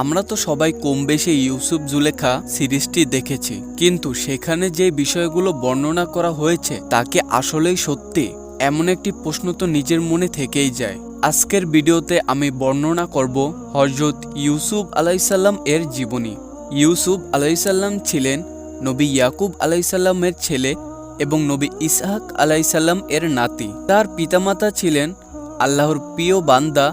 আমরা তো সবাই কম বেশি ইউসুফ জুলেখা সিরিজটি দেখেছি। কিন্তু সেখানে যে বিষয়গুলো বর্ণনা করা হয়েছে তাকে আসলেই সত্যি? এমন একটি প্রশ্ন তো নিজের মনে থেকেই যায়। আজকের ভিডিওতে আমি বর্ণনা করব হজরত ইউসুফ আলাইসাল্লাম এর জীবনী। ইউসুফ আলাইসাল্লাম ছিলেন নবী ইয়াকুব আলাইসাল্লামের ছেলে এবং নবী ইসহাক আলাইসাল্লাম এর নাতি। তার পিতামাতা ছিলেন আল্লাহর প্রিয় বান্দা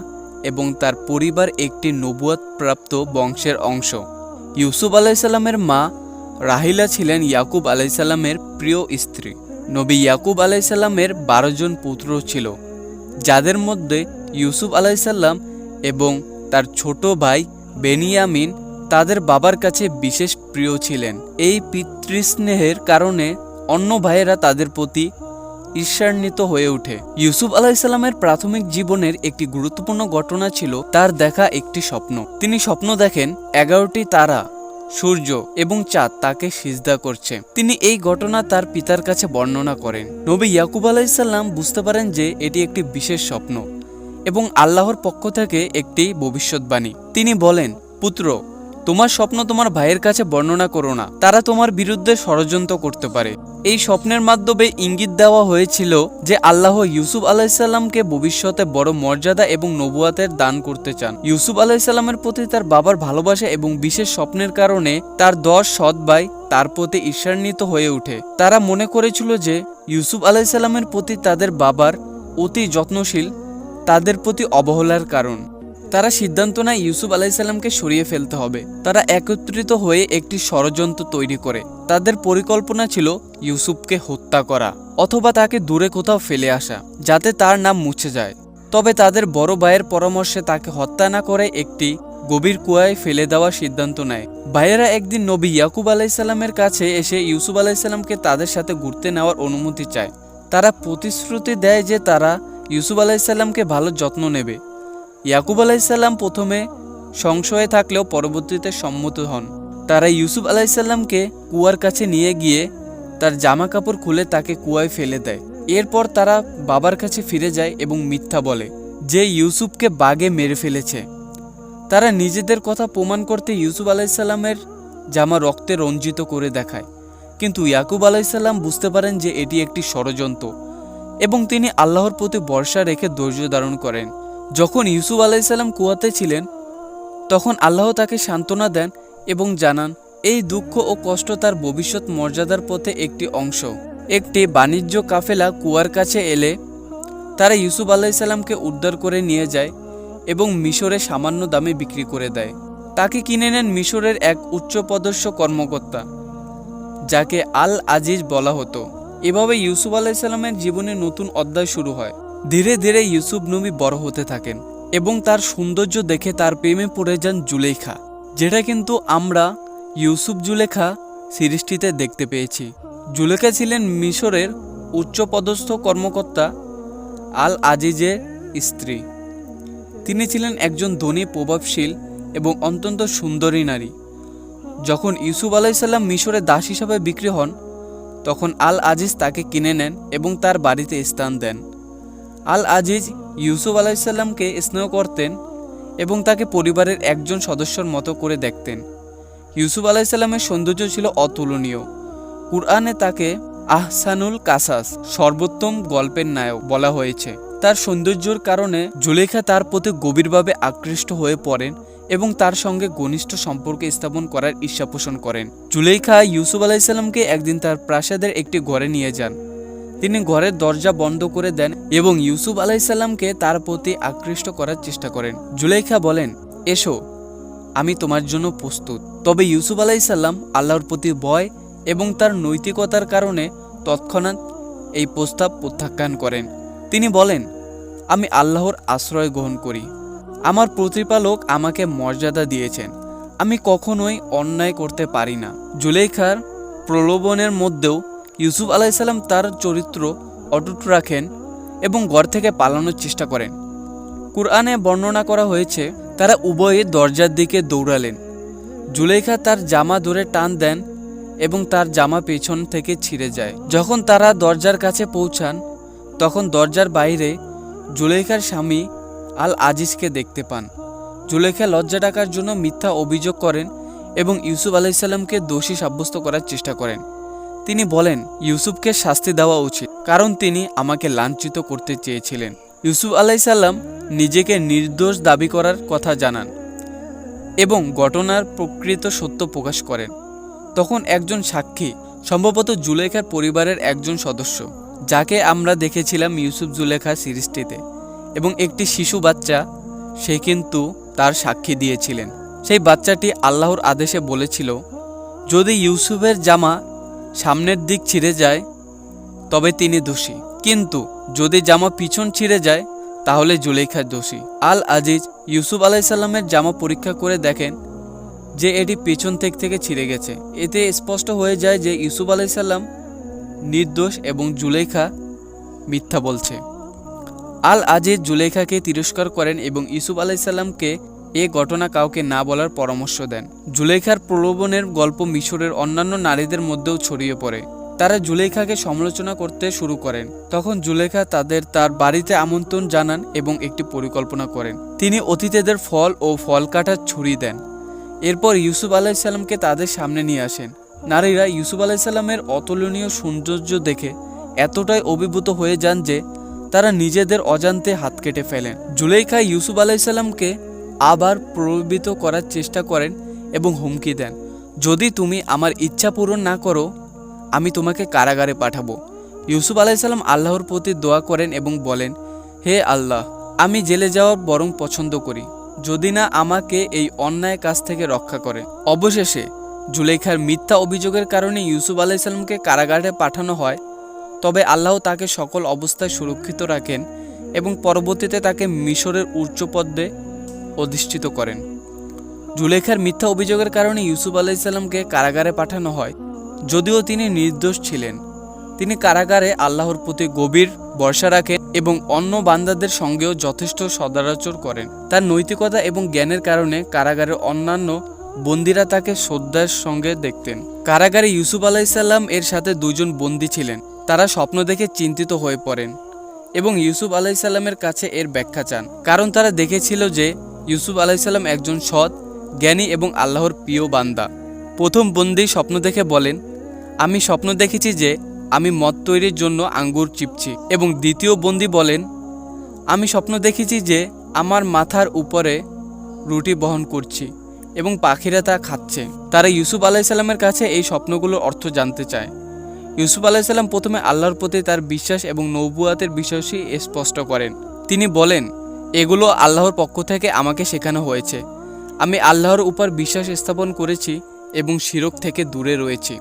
এবং তার পরিবার একটি নবুয়াত প্রাপ্ত বংশের অংশ। ইউসুফ আলাইসাল্লামের মা রাহিলা ছিলেন ইয়াকুব আলাইসাল্লামের প্রিয় স্ত্রী। নবী ইয়াকুব আলাইসাল্লামের বারো জন পুত্র ছিল, যাদের মধ্যে ইউসুফ আলাইসাল্লাম এবং তার ছোট ভাই বেনিয়ামিন তাদের বাবার কাছে বিশেষ প্রিয় ছিলেন। এই পিতৃস্নেহের কারণে অন্য ভাইয়েরা তাদের প্রতি ঈর্ষান্বিত হয়ে ওঠে। ইউসুফ আলাইসাল্লামের প্রাথমিক জীবনের একটি গুরুত্বপূর্ণ ঘটনা ছিল তার দেখা একটি স্বপ্ন। তিনি স্বপ্ন দেখেন এগারোটি তারা, সূর্য এবং চাঁদ তাকে সিজদা করছে। তিনি এই ঘটনা তার পিতার কাছে বর্ণনা করেন। নবী ইয়াকুব আলাইসাল্লাম বুঝতে পারেন যে এটি একটি বিশেষ স্বপ্ন এবং আল্লাহর পক্ষ থেকে একটি ভবিষ্যৎবাণী। তিনি বলেন, পুত্র তোমার স্বপ্ন তোমার ভাইয়ের কাছে বর্ণনা করো না। তারা তোমার বিরুদ্ধে ষড়যন্ত্র করতে পারে। এই স্বপ্নের মাধ্যমে ইঙ্গিত দেওয়া হয়েছিল যে আল্লাহ ইউসুফ আলাইসাল্লামকে ভবিষ্যতে বড় মর্যাদা এবং নবুয়াতের দান করতে চান। ইউসুফ আলাইসাল্লামের প্রতি তার বাবার ভালোবাসা এবং বিশেষ স্বপ্নের কারণে তার দশ সৎ ভাই তার প্রতি ঈর্ষান্বিত হয়ে ওঠে। তারা মনে করেছিল যে ইউসুফ আলাইসাল্লামের প্রতি তাদের বাবার অতি যত্নশীল, তাদের প্রতি অবহেলার কারণ। তারা সিদ্ধান্ত নেয় ইউসুফ আলাইসাল্লামকে সরিয়ে ফেলতে হবে। তারা একত্রিত হয়ে একটি ষড়যন্ত্র তৈরি করে। তাদের পরিকল্পনা ছিল ইউসুফকে হত্যা করা অথবা তাকে দূরে কোথাও ফেলে আসা, যাতে তার নাম মুছে যায়। তবে তাদের বড় ভাইয়ের পরামর্শে তাকে হত্যা না করে একটি গভীর কুয়ায় ফেলে দেওয়ার সিদ্ধান্ত নেয়। ভাইয়েরা একদিন নবী ইয়াকুব আলাইসাল্লামের কাছে এসে ইউসুফ আলাইসাল্লামকে তাদের সাথে ঘুরতে নেওয়ার অনুমতি চায়। তারা প্রতিশ্রুতি দেয় যে তারা ইউসুফ আলাইসাল্লামকে ভালো যত্ন নেবে। ইয়াকুব আলাইসাল্লাম প্রথমে সংশয়ে থাকলেও পরবর্তীতে সম্মত হন। তারা ইউসুফ আলাইসাল্লামকে কুয়ার কাছে নিয়ে গিয়ে তার জামা কাপড় খুলে তাকে কুয়ায় ফেলে দেয়। এরপর তারা বাবার কাছে ফিরে যায় এবং মিথ্যা বলে যে ইউসুফকে বাগে মেরে ফেলেছে। তারা নিজেদের কথা প্রমাণ করতে ইউসুফ আলাইসাল্লামের জামা রক্তে রঞ্জিত করে দেখায়। কিন্তু ইয়াকুব আলাইসাল্লাম বুঝতে পারেন যে এটি একটি ষড়যন্ত্র এবং তিনি আল্লাহর প্রতি ভরসা রেখে ধৈর্য ধারণ করেন। যখন ইউসুফ আলাইসাল্লাম কুয়াতে ছিলেন, তখন আল্লাহ তাকে সান্ত্বনা দেন এবং জানান, এই দুঃখ ও কষ্ট তার ভবিষ্যৎ মর্যাদার পথে একটি অংশ। একটি বাণিজ্য কাফেলা কুয়ার কাছে এলে তারা ইউসুফ আলাইসাল্লামকে উদ্ধার করে নিয়ে যায় এবং মিশরে সামান্য দামে বিক্রি করে দেয়। তাকে কিনে নেন মিশরের এক উচ্চপদস্থ কর্মকর্তা, যাকে আল আজিজ বলা হতো। এভাবে ইউসুফ আলাইসাল্লামের জীবনে নতুন অধ্যায় শুরু হয়। ধীরে ধীরে ইউসুফ নবী বড় হতে থাকেন এবং তার সৌন্দর্য দেখে তার প্রেমে পড়ে যান জুলেখা, যেটা কিন্তু আমরা ইউসুফ জুলেখা সিরিজটিতে দেখতে পেয়েছি। জুলেখা ছিলেন মিশরের উচ্চপদস্থ কর্মকর্তা আল আজিজের স্ত্রী। তিনি ছিলেন একজন ধনী, প্রভাবশীল এবং অত্যন্ত সুন্দরী নারী। যখন ইউসুফ আলাইসাল্লাম মিশরে দাস হিসাবে বিক্রি হন, তখন আল আজিজ তাকে কিনে নেন এবং তার বাড়িতে স্থান দেন। আল আজিজ ইউসুফ আলাইসাল্লামকে স্নেহ করতেন এবং তাকে পরিবারের একজন সদস্যর মতো করে দেখতেন। ইউসুফ আলাইসাল্লামের সৌন্দর্য ছিল অতুলনীয়। কুরআনে তাকে আহসানুল কাসাস, সর্বোত্তম গল্পের নায়ক বলা হয়েছে। তার সৌন্দর্যের কারণে জুলেখা তার প্রতি গভীরভাবে আকৃষ্ট হয়ে পড়েন এবং তার সঙ্গে ঘনিষ্ঠ সম্পর্ক স্থাপন করার ইচ্ছা পোষণ করেন। জুলেখা ইউসুফ আলাইসাল্লামকে একদিন তার প্রাসাদের একটি ঘরে নিয়ে যান। তিনি ঘরের দরজা বন্ধ করে দেন এবং ইউসুফ আলাইসাল্লামকে তার প্রতি আকৃষ্ট করার চেষ্টা করেন। জুলেখা বলেন, এসো, আমি তোমার জন্য প্রস্তুত। তবে ইউসুফ আলাইসাল্লাম আল্লাহর প্রতি ভয় এবং তার নৈতিকতার কারণে তৎক্ষণাৎ এই প্রস্তাব প্রত্যাখ্যান করেন। তিনি বলেন, আমি আল্লাহর আশ্রয় গ্রহণ করি। আমার প্রতিপালক আমাকে মর্যাদা দিয়েছেন। আমি কখনোই অন্যায় করতে পারি না। জুলেখার প্রলোভনের মধ্যেও ইউসুফ আলাইসাল্লাম তার চরিত্র অটুট রাখেন এবং ঘর থেকে পালানোর চেষ্টা করেন। কুরআনে বর্ণনা করা হয়েছে, তারা উভয়ে দরজার দিকে দৌড়ালেন। জুলেখা তার জামা ধরে টান দেন এবং তার জামা পেছন থেকে ছিঁড়ে যায়। যখন তারা দরজার কাছে পৌঁছান, তখন দরজার বাইরে জুলেখার স্বামী আল আজিজকে দেখতে পান। জুলেখা লজ্জা ডাকার জন্য মিথ্যা অভিযোগ করেন এবং ইউসুফ আলাইসাল্লামকে দোষী সাব্যস্ত করার চেষ্টা করেন। তিনি বলেন, ইউসুফকে শাস্তি দেওয়া উচিত, কারণ তিনি আমাকে লাঞ্ছিত করতে চেয়েছিলেন। ইউসুফ আলাইসাল্লাম নিজেকে নির্দোষ দাবি করার কথা জানান এবং ঘটনার প্রকৃত সত্য প্রকাশ করেন। তখন একজন সাক্ষী, সম্ভবত জুলেখার পরিবারের একজন সদস্য, যাকে আমরা দেখেছিলাম ইউসুফ জুলেখা সিরিজটিতে এবং একটি শিশু বাচ্চা, সে কিন্তু তার সাক্ষী দিয়েছিলেন। সেই বাচ্চাটি আল্লাহর আদেশে বলেছিল, যদি ইউসুফের জামা সামনের দিক ছিঁড়ে যায়, তবে তিনি দোষী। কিন্তু যদি জামা পিছন ছিঁড়ে যায়, তাহলে জুলেখা দোষী। আল আজিজ ইউসুফ আলাইসাল্লামের জামা পরীক্ষা করে দেখেন যে এটি পেছন দিক থেকে ছিঁড়ে গেছে। এতে স্পষ্ট হয়ে যায় যে ইউসুফ আলাইসাল্লাম নির্দোষ এবং জুলেখা মিথ্যা বলছে। আল আজিজ জুলেখাকে তিরস্কার করেন এবং ইউসুফ আলাইসাল্লামকে এ ঘটনা কাউকে না বলার পরামর্শ দেন। জুলেখার প্রলোভনের গল্প মিশরের অন্যান্য নারীদের মধ্যেও ছড়িয়ে পড়ে। তারা জুলেখাকে সমালোচনা করতে শুরু করেন। তখন জুলেখা তাদের তার বাড়িতে আমন্ত্রণ জানান এবং একটি পরিকল্পনা করেন। তিনি অতিথিদের ফল ও ফল কাটার ছুরি দেন। এরপর ইউসুফ আলাইসাল্লামকে তাদের সামনে নিয়ে আসেন। নারীরা ইউসুফ আলাইসাল্লামের অতুলনীয় সৌন্দর্য দেখে এতটাই অভিভূত হয়ে যান যে তারা নিজেদের অজান্তে হাত কেটে ফেলেন। জুলেখা ইউসুফ আলাইসাল্লামকে আবার প্রলোভিত করার চেষ্টা করেন এবং হুমকি দেন। যদি তুমি আমার ইচ্ছা পূরণ না করো, আমি তোমাকে কারাগারে পাঠাবো। ইউসুফ আলাইসাল্লাম আল্লাহর প্রতি দোয়া করেন এবং বলেন, হে আল্লাহ, আমি জেলে যাওয়ার বরং পছন্দ করি। যদি না আমাকে এই অন্যায় কাজ থেকে রক্ষা করে। অবশেষে জুলেখার মিথ্যা অভিযোগের কারণে ইউসুফ আলাইসাল্লামকে কারাগারে পাঠানো হয়। তবে আল্লাহ তাকে সকল অবস্থায় সুরক্ষিত রাখেন এবং পরবর্তীতে তাকে মিশরের উচ্চ অধিষ্ঠিত করেন। জুলেখার মিথ্যা অভিযোগের কারণে ইউসুফ আলাইসাল্লামকে কারাগারে পাঠানো হয়, যদিও তিনি নির্দোষ ছিলেন। তিনি কারাগারে আল্লাহর প্রতি গভীর ভরসা রাখেন এবং অন্য বান্দাদের সঙ্গেও যথেষ্ট সদাচর করেন। তার নৈতিকতা এবং জ্ঞানের কারণে কারাগারের অন্যান্য বন্দিরা তাকে শ্রদ্ধার সঙ্গে দেখতেন। কারাগারে ইউসুফ আলাইসাল্লাম এর সাথে দুজন বন্দী ছিলেন। তারা স্বপ্ন দেখে চিন্তিত হয়ে পড়েন এবং ইউসুফ আলাইসাল্লামের কাছে এর ব্যাখ্যা চান। কারণ তারা দেখেছিল যে ইউসুফ আলাইসাল্লাম একজন সৎ, জ্ঞানী এবং আল্লাহর প্রিয় বান্দা। প্রথম বন্দি স্বপ্ন দেখে বলেন, আমি স্বপ্ন দেখেছি যে আমি মদ তৈরির জন্য আঙ্গুর চিপছি। এবং দ্বিতীয় বন্দি বলেন, আমি স্বপ্ন দেখেছি যে আমার মাথার উপরে রুটি বহন করছি এবং পাখিরা তা খাচ্ছে। তারা ইউসুফ আলাইসাল্লামের কাছে এই স্বপ্নগুলোর অর্থ জানতে চায়। ইউসুফ আলাইসাল্লাম প্রথমে আল্লাহর প্রতি তার বিশ্বাস এবং নৌবুয়াতের বিষয়টি স্পষ্ট করেন। তিনি বলেন এগুলো আল্লাহর পক্ষ থেকে আমাকে শেখানো হয়েছে। আমি আল্লাহর উপর বিশ্বাস স্থাপন করেছি এবং শিরক থেকে দূরে রয়েছি।